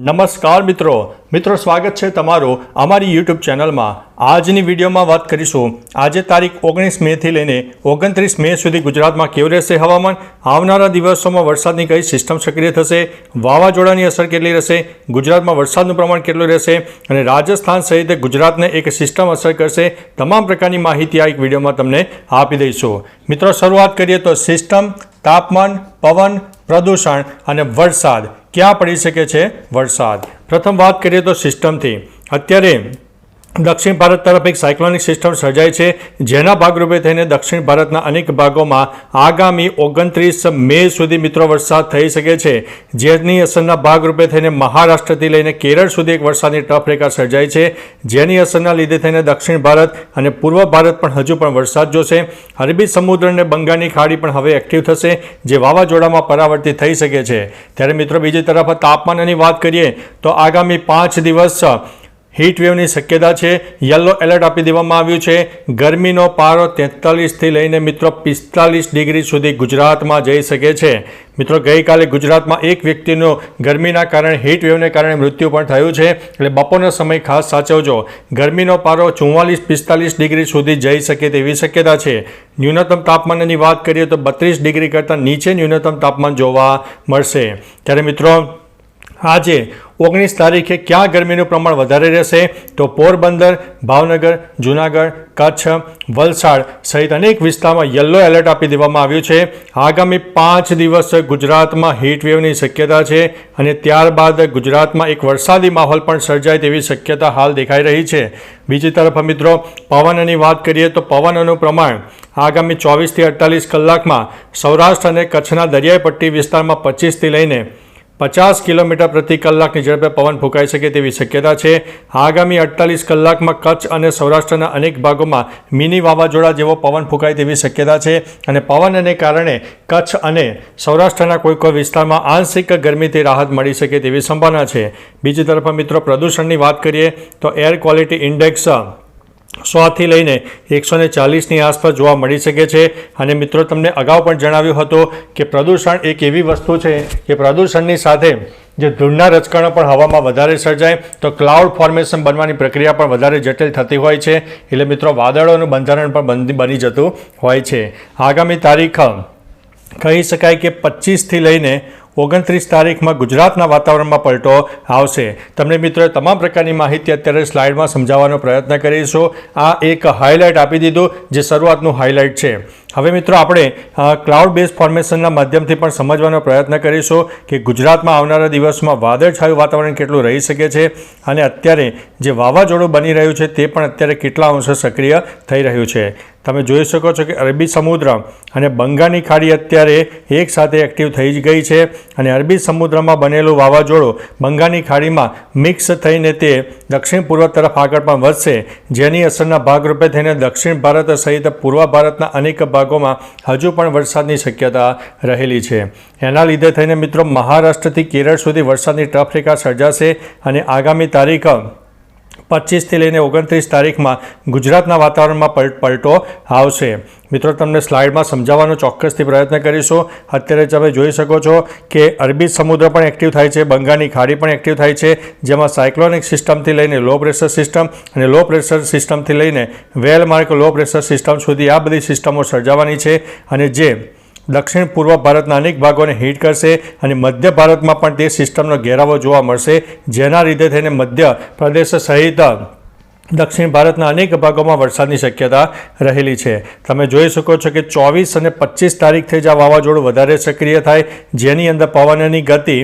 નમસ્કાર મિત્રો. મિત્રો, સ્વાગત છે તમારું અમારી યુટ્યુબ ચેનલમાં. આજની વિડીયોમાં વાત કરીશું. આજે તારીખ ઓગણીસ મેથી લઈને ઓગણત્રીસ મે સુધી ગુજરાતમાં કેવું રહેશે હવામાન? આવનારા દિવસોમાં વરસાદની કઈ સિસ્ટમ સક્રિય થશે? વાવાઝોડાની અસર કેટલી રહેશે? ગુજરાતમાં વરસાદનું પ્રમાણ કેટલું રહેશે? અને રાજસ્થાન સહિત ગુજરાતને એક સિસ્ટમ અસર કરશે? તમામ પ્રકારની માહિતી આ એક વિડીયોમાં તમને આપી દઈશું. મિત્રો, શરૂઆત કરીએ તો સિસ્ટમ, તાપમાન, પવન, પ્રદૂષણ અને વરસાદ. ક્યાં પડી શકે છે વરસાદ? પ્રથમ વાત કરીએ તો સિસ્ટમથી અત્યારે દક્ષિણ ભારત તરફ એક સાયક્લોનિક સિસ્ટમ સર્જાય છે, જેના ભાગરૂપે થઈને દક્ષિણ ભારતના અનેક ભાગોમાં આગામી ઓગણત્રીસ મે સુધી મિત્રો વરસાદ થઈ શકે છે. જેની અસરના ભાગરૂપે થઈને મહારાષ્ટ્રથી લઈને કેરળ સુધી એક વરસાદની ટફ રેખા સર્જાય છે. જેની અસરના લીધે થઈને દક્ષિણ ભારત અને પૂર્વ ભારત પણ હજુ પણ વરસાદ જોશે. અરબી સમુદ્ર અને બંગાળની ખાડી પણ હવે એક્ટિવ થશે, જે વાવાઝોડામાં પરાવર્તિત થઈ શકે છે. ત્યારે મિત્રો બીજી તરફ તાપમાનની વાત કરીએ, તો આગામી પાંચ દિવસ હીટ વેવની શક્યતા છે. યલો એલર્ટ આપી દેવામાં આવ્યું છે. ગરમીનો પારો તેતાલીસથી લઈને મિત્રો પિસ્તાલીસ ડિગ્રી સુધી ગુજરાતમાં જઈ શકે છે. મિત્રો, ગઈકાલે ગુજરાતમાં એક વ્યક્તિનું ગરમીના કારણે હીટ વેવને કારણે મૃત્યુ પણ થયું છે. એટલે બપોરનો સમય ખાસ સાચવજો. ગરમીનો પારો ચુમ્માલીસ પિસ્તાલીસ ડિગ્રી સુધી જઈ શકે તેવી શક્યતા છે. ન્યૂનતમ તાપમાનની વાત કરીએ તો બત્રીસ ડિગ્રી કરતાં નીચે ન્યૂનતમ તાપમાન જોવા મળશે. ત્યારે મિત્રો, આજે ઓગણીસ તારીખે ક્યાં ગરમીનું પ્રમાણ વધારે રહેશે? તો પોરબંદર, ભાવનગર, જૂનાગઢ, કચ્છ, વલસાડ સહિત અનેક વિસ્તારમાં યલો એલર્ટ આપી દેવામાં આવ્યું છે. આગામી પાંચ દિવસ ગુજરાતમાં વેવની શક્યતા છે અને ત્યારબાદ ગુજરાતમાં એક વરસાદી માહોલ પણ સર્જાય તેવી શક્યતા હાલ દેખાઈ રહી છે. બીજી તરફ મિત્રો, પવનની વાત કરીએ તો પવનનું પ્રમાણ આગામી ચોવીસથી અડતાલીસ કલાકમાં સૌરાષ્ટ્ર અને કચ્છના દરિયાઈ પટ્ટી વિસ્તારમાં પચીસથી લઈને પચાસ કિલોમીટર પ્રતિ કલાકની ઝડપે પવન ફૂંકાઈ શકે તેવી શક્યતા છે. આગામી અડતાલીસ કલાકમાં કચ્છ અને સૌરાષ્ટ્રના અનેક ભાગોમાં મિની વાવાઝોડા જેવો પવન ફૂંકાય તેવી શક્યતા છે અને પવનને કારણે કચ્છ અને સૌરાષ્ટ્રના કોઈ કોઈ વિસ્તારમાં આંશિક ગરમીથી રાહત મળી શકે તેવી સંભાવના છે. બીજી તરફ મિત્રો, પ્રદૂષણની વાત કરીએ તો એર ક્વોલિટી ઇન્ડેક્સ સોથી લઈને એકસો ને ચાલીસની આસપાસ જોવા મળી શકે છે. અને મિત્રો, તમને અગાઉ પણ જણાવ્યું હતું કે પ્રદૂષણ એક એવી વસ્તુ છે કે પ્રદૂષણની સાથે જે ધૂળના રચકણો પણ હવામાં વધારે સર્જાય, તો ક્લાઉડ ફોર્મેશન બનવાની પ્રક્રિયા પણ વધારે જટિલ થતી હોય છે. એટલે મિત્રો, વાદળોનું બંધારણ પણ બની જતું હોય છે. આગામી તારીખ કહી શકાય કે પચીસથી લઈને ઓગણત્રીસ તારીખમાં ગુજરાતના વાતાવરણમાં પલટો આવશે. તમને મિત્રો તમામ પ્રકારની માહિતી અત્યારે સ્લાઇડમાં સમજાવવાનો પ્રયત્ન કરીશું. આ એક હાઇલાઇટ આપી દીધું, જે શરૂઆતનું હાઇલાઇટ છે. હવે મિત્રો આપણે ક્લાઉડ બેઝ ફોર્મેશનના માધ્યમથી પણ સમજવાનો પ્રયત્ન કરીશું કે ગુજરાતમાં આવનારા દિવસમાં વાદળછાયું વાતાવરણ કેટલું રહી શકે છે અને અત્યારે જે વાવાઝોડું બની રહ્યું છે તે પણ અત્યારે કેટલા અંશે સક્રિય થઈ રહ્યું છે. તમે જોઈ શકો છો કે અરબી સમુદ્ર અને બંગાળની ખાડી અત્યારે એક સાથે એક્ટિવ થઈ જ ગઈ છે અને અરબી સમુદ્રમાં બનેલું વાવાઝોડું બંગાળની ખાડીમાં મિક્સ થઈને તે દક્ષિણ પૂર્વ તરફ આગળ પણ વધશે. જેની અસરના ભાગરૂપે થઈને દક્ષિણ ભારત સહિત પૂર્વ ભારતના અનેક ભાગોમાં હજુ પણ વરસાદની શક્યતા રહેલી છે. એના લીધે થઈને મિત્રો મહારાષ્ટ્રથી કેરળ સુધી વરસાદની ટફ સર્જાશે અને આગામી તારીખ પચીસથી લઈને ઓગણત્રીસ તારીખમાં ગુજરાતના વાતાવરણમાં પલ, પલટો આવશે. મિત્રો, તમને સ્લાઇડમાં સમજાવવાનો ચોક્કસથી પ્રયત્ન કરીશું. અત્યારે તમે જોઈ શકો છો કે અરબી સમુદ્ર પણ એક્ટિવ થાય છે, બંગાળની ખાડી પણ એક્ટિવ થાય છે, જેમાં સાયક્લોનિક સિસ્ટમથી લઈને લો પ્રેશર સિસ્ટમ અને લો પ્રેશર સિસ્ટમથી લઈને well marked low pressure system સુધી આ બધી સિસ્ટમો સર્જાવાની છે અને જે દક્ષિણ પૂર્વ ભારતના અનેક ભાગોને હિટ કરશે અને મધ્ય ભારતમાં પણ તે સિસ્ટમનો ઘેરાવો જોવા મળશે, જેના લીધે થઈને મધ્ય પ્રદેશ સહિત દક્ષિણ ભારતના અનેક ભાગોમાં વરસાદની શક્યતા રહેલી છે. તમે જોઈ શકો છો કે ચોવીસ અને પચીસ તારીખથી જ આ વાવાઝોડું વધારે સક્રિય થાય, જેની અંદર પવનની ગતિ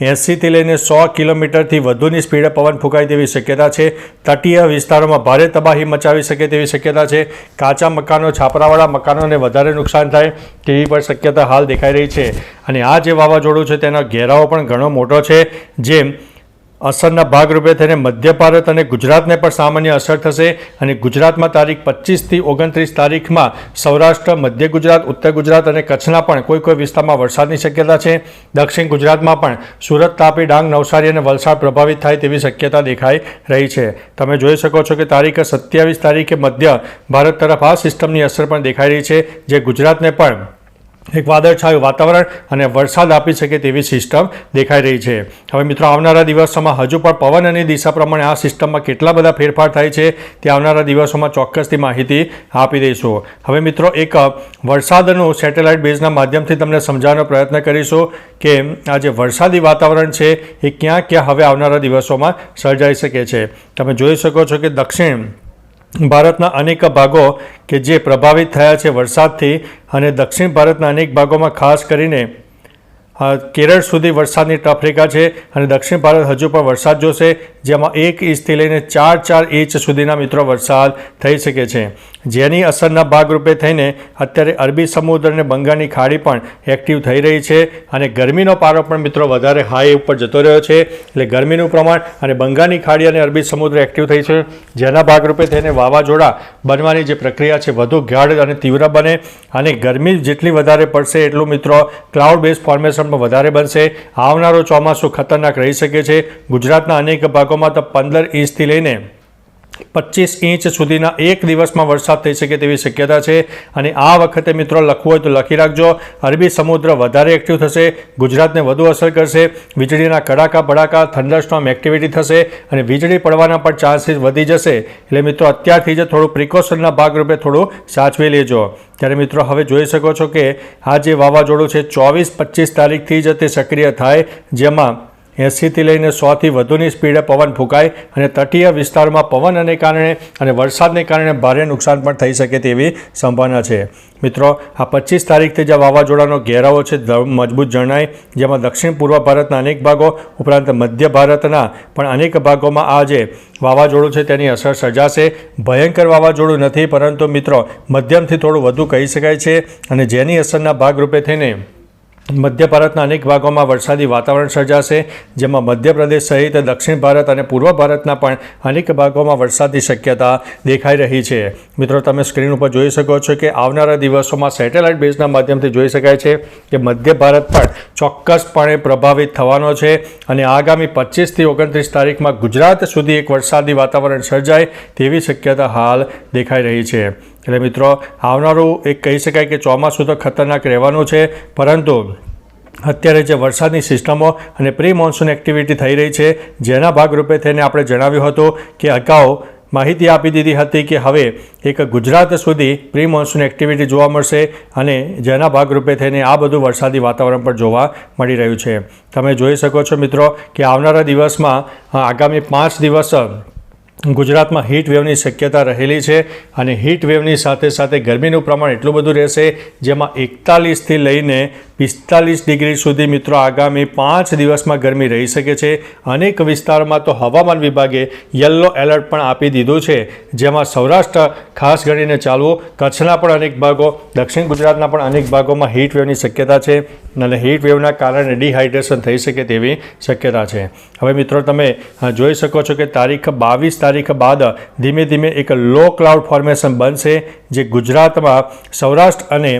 એંસીથી લઈને સો કિલોમીટરથી વધુની સ્પીડે પવન ફૂંકાય તેવી શક્યતા છે. તટીય વિસ્તારોમાં ભારે તબાહી મચાવી શકે તેવી શક્યતા છે. કાચા મકાનો, છાપરાવાળા મકાનોને વધારે નુકસાન થાય તેવી પણ શક્યતા હાલ દેખાઈ રહી છે. અને આ જે વાવાઝોડું છે તેનો ઘેરાવો પણ ઘણો મોટો છે. જે અસરના ભાગરૂપે થઈને મધ્ય ભારત અને ગુજરાતને પણ સામાન્ય અસર થશે અને ગુજરાતમાં તારીખ પચીસથી ઓગણત્રીસ તારીખમાં સૌરાષ્ટ્ર, મધ્ય ગુજરાત, ઉત્તર ગુજરાત અને કચ્છના પણ કોઈ કોઈ વિસ્તારમાં વરસાદની શક્યતા છે. દક્ષિણ ગુજરાતમાં પણ સુરત તાપી, ડાંગ, નવસારી અને વલસાડ પ્રભાવિત થાય તેવી શક્યતા દેખાઈ રહી છે. તમે જોઈ શકો છો કે તારીખ સત્યાવીસ તારીખે મધ્ય ભારત તરફ આ સિસ્ટમની અસર પણ દેખાઈ રહી છે, જે ગુજરાતને પણ એક વાદળછાયું વાતાવરણ અને વરસાદ આપી શકે તેવી સિસ્ટમ દેખાઈ રહી છે. હવે મિત્રો, આવનારા દિવસોમાં હજુ પણ પવન અને દિશા પ્રમાણે આ સિસ્ટમમાં કેટલા બધા ફેરફાર થાય છે તે આવનારા દિવસોમાં ચોક્કસથી માહિતી આપી દઈશું. હવે મિત્રો, એક વરસાદનું સેટેલાઇટ બેઝના માધ્યમથી તમને સમજાવવાનો પ્રયત્ન કરીશું કે આ જે વરસાદી વાતાવરણ છે એ ક્યાં ક્યાં હવે આવનારા દિવસોમાં સર્જાઈ શકે છે. તમે જોઈ શકો છો કે દક્ષિણ ભારતના અનેક ભાગો કે જે પ્રભાવિત થયા છે વરસાદથી અને દક્ષિણ ભારતના અનેક ભાગોમાં ખાસ કરીને કેરળ સુધી વરસાદની ટફરેખા છે અને દક્ષિણ ભારત હજુ પણ વરસાદ જોશે, જેમાં એક ઇંચથી લઈને ચાર ચાર ઇંચ સુધીના મિત્રો વરસાદ થઈ શકે છે. જેની અસરના ભાગરૂપે થઈને અત્યારે અરબી સમુદ્ર અને બંગાળની ખાડી પણ એક્ટિવ થઈ રહી છે અને ગરમીનો પારો પણ મિત્રો વધારે હાઈ ઉપર જતો રહ્યો છે. એટલે ગરમીનું પ્રમાણ અને બંગાળની ખાડી અને અરબી સમુદ્ર એક્ટિવ થઈ છે. જેના ભાગરૂપે થઈને વાવાઝોડા બનવાની જે પ્રક્રિયા છે વધુ ગાઢ અને તીવ્ર બને અને ગરમી જેટલી વધારે પડશે એટલું મિત્રો ક્લાઉડ બેઝ ફોર્મેશનમાં વધારે બનશે. આવનારો ચોમાસું ખતરનાક રહી શકે છે. ગુજરાતના અનેક ભાગોમાં તો પંદર ઇંચથી લઈને પચીસ ઇંચ સુધીના એક દિવસમાં વરસાદ થઈ શકે તેવી શક્યતા છે. અને આ વખતે મિત્રો લખવું હોય તો લખી રાખજો. અરબી સમુદ્ર વધારે એક્ટિવ થશે, ગુજરાતને વધુ અસર કરશે. વીજળીના કડાકા ભડાકા થંડરસ્ટોમ એક્ટિવિટી થશે અને વીજળી પડવાના પણ ચાન્સીસ વધી જશે. એટલે મિત્રો અત્યારથી જ થોડું પ્રિકોશનના ભાગરૂપે થોડું સાચવી લેજો. ત્યારે મિત્રો હવે જોઈ શકો છો કે આ જે વાવાઝોડું છે, ચોવીસ પચીસ તારીખથી જ તે સક્રિય થાય. જેમાં એંસીથી લઈને સોથી વધુની સ્પીડે પવન ફૂંકાય અને તટીય વિસ્તારમાં પવનને કારણે અને વરસાદને કારણે ભારે નુકસાન પણ થઈ શકે તેવી સંભાવના છે. મિત્રો, આ પચીસ તારીખથી જે વાવાઝોડાનો ઘેરાવો છે મજબૂત જણાય. જેમાં દક્ષિણ પૂર્વ ભારતના અનેક ભાગો, ઉપરાંત મધ્ય ભારતના પણ અનેક ભાગોમાં આ જે વાવાઝોડું છે તેની અસર સર્જાશે. ભયંકર વાવાઝોડું નથી, પરંતુ મિત્રો, મધ્યમથી થોડું વધુ કહી શકાય છે અને જેની અસરના ભાગરૂપે થઈને મધ્ય ભારતના અનેક ભાગોમાં વરસાદી વાતાવરણ સર્જાશે, જેમાં મધ્યપ્રદેશ સહિત દક્ષિણ ભારત અને પૂર્વ ભારતના પણ અનેક ભાગોમાં વરસાદની શક્યતા દેખાઈ રહી છે. મિત્રો, તમે સ્ક્રીન ઉપર જોઈ શકો છો કે આવનારા દિવસોમાં સેટેલાઇટ બેઝના માધ્યમથી જોઈ શકાય છે કે મધ્ય ભારત પણ ચોક્કસપણે પ્રભાવિત થવાનો છે અને આગામી પચીસથી ઓગણત્રીસ તારીખમાં ગુજરાત સુધી એક વરસાદી વાતાવરણ સર્જાય તેવી શક્યતા હાલ દેખાઈ રહી છે. એટલે મિત્રો, આવનારું એક કહી શકાય કે ચોમાસું તો ખતરનાક રહેવાનું છે, પરંતુ અત્યારે જે વરસાદની સિસ્ટમો અને પ્રી મોન્સૂન એક્ટિવિટી થઈ રહી છે, જેના ભાગરૂપે થઈને આપણે જણાવ્યું હતું કે અગાઉ માહિતી આપી દીધી હતી કે હવે એક ગુજરાત સુધી પ્રી મોન્સૂન એક્ટિવિટી જોવા મળશે અને જેના ભાગરૂપે થઈને આ બધું વરસાદી વાતાવરણ પણ જોવા મળી રહ્યું છે. તમે જોઈ શકો છો મિત્રો કે આવનારા દિવસમાં આગામી પાંચ દિવસ ગુજરાતમાં હીટ વેવની શક્યતા રહેલી છે અને હીટ વેવની સાથે સાથે ગરમીનું પ્રમાણ એટલું બધું રહેશે જેમાં એકતાલીસથી લઈને પિસ્તાલીસ ડિગ્રી સુધી મિત્રો આગામી પાંચ દિવસમાં ગરમી રહી શકે છે. અનેક વિસ્તારોમાં તો હવામાન વિભાગે યલો એલર્ટ પણ આપી દીધું છે. જેમાં સૌરાષ્ટ્ર ખાસ ગણીને ચાલવું, કચ્છના પણ અનેક ભાગો, દક્ષિણ ગુજરાતના પણ અનેક ભાગોમાં હીટ વેવની શક્યતા છે અને હીટ વેવના કારણે ડિહાઇડ્રેશન થઈ શકે તેવી શક્યતા છે. હવે મિત્રો તમે જોઈ શકો છો કે તારીખ બાવીસ તારીખ બાદ ધીમે ધીમે એક લો ક્લાઉડ ફોર્મેશન બનશે, જે ગુજરાતમાં સૌરાષ્ટ્ર અને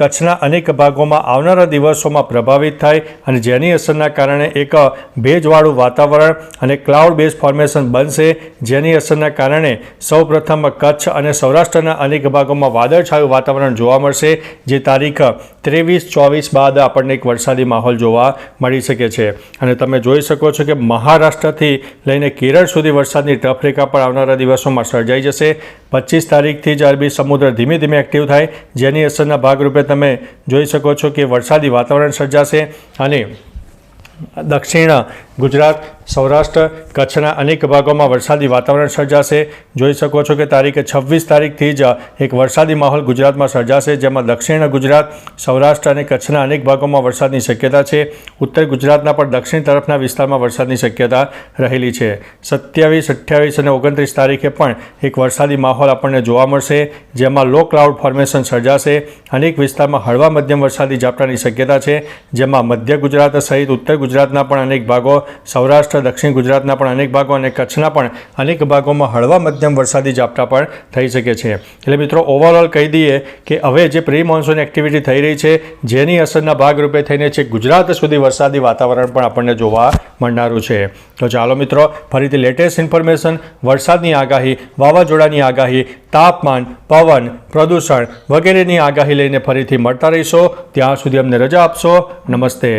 કચ્છના અનેક ભાગોમાં આવનારા દિવસોમાં પ્રભાવિત થાય અને જેની અસરના કારણે એક ભેજવાળું વાતાવરણ અને ક્લાઉડ બેઝ ફોર્મેશન બનશે. જેની અસરના કારણે સૌપ્રથમ કચ્છ અને સૌરાષ્ટ્રના અનેક ભાગોમાં વાદળછાયું વાતાવરણ જોવા મળશે, જે તારીખ ત્રેવીસ ચોવીસ બાદ આપણને એક વરસાદી માહોલ જોવા મળી શકે છે. અને તમે જોઈ શકો છો કે મહારાષ્ટ્રથી લઈને કેરળ સુધી વરસાદની ટફરેખા પણ આવનારા દિવસોમાં સર્જાઈ જશે. પચીસ તારીખથી જ અરબી સમુદ્ર ધીમે ધીમે એક્ટિવ થાય. જેની અસરના ભાગરૂપે તમે જોઈ શકો છો કે વરસાદી વાતાવરણ સર્જાશે અને દક્ષિણ ગુજરાત, સૌરાષ્ટ્ર, કચ્છના અનેક ભાગોમાં વરસાદી વાતાવરણ સર્જાશે. જોઈ શકો છો કે તારીખે છવ્વીસ તારીખથી જ એક વરસાદી માહોલ ગુજરાતમાં સર્જાશે, જેમાં દક્ષિણ ગુજરાત, સૌરાષ્ટ્ર અને કચ્છના અનેક ભાગોમાં વરસાદની શક્યતા છે. ઉત્તર ગુજરાતના પણ દક્ષિણ તરફના વિસ્તારમાં વરસાદની શક્યતા રહેલી છે. સત્યાવીસ, અઠ્યાવીસ અને ઓગણત્રીસ તારીખે પણ એક વરસાદી માહોલ આપણને જોવા મળશે. જેમાં લો ક્લાઉડ ફોર્મેશન સર્જાશે. અનેક વિસ્તારમાં હળવા મધ્યમ વરસાદી ઝાપટાની શક્યતા છે, જેમાં મધ્ય ગુજરાત સહિત ઉત્તર ગુજરાતના પણ અનેક ભાગો, સૌરાષ્ટ્ર, દક્ષિણ ગુજરાતના પણ અનેક ભાગો અને કચ્છના પણ અનેક ભાગોમાં હળવા મધ્યમ વરસાદી ઝાપટા પણ થઈ શકે છે. એટલે મિત્રો ઓવરઓલ કહી દઈએ કે હવે જે પ્રી મોન્સૂન એક્ટિવિટી થઈ રહી છે, જેની અસરના ભાગરૂપે થઈને છે ગુજરાત સુધી વરસાદી વાતાવરણ પણ આપણને જોવા મળનારું છે. તો ચાલો મિત્રો, ફરીથી લેટેસ્ટ ઇન્ફોર્મેશન વરસાદની આગાહી, વાવાઝોડાની આગાહી, તાપમાન પવન પ્રદૂષણ વગેરેની આગાહી લઈને ફરીથી મળતા રહીશો. ત્યાં સુધી અમને રજા આપશો. નમસ્તે.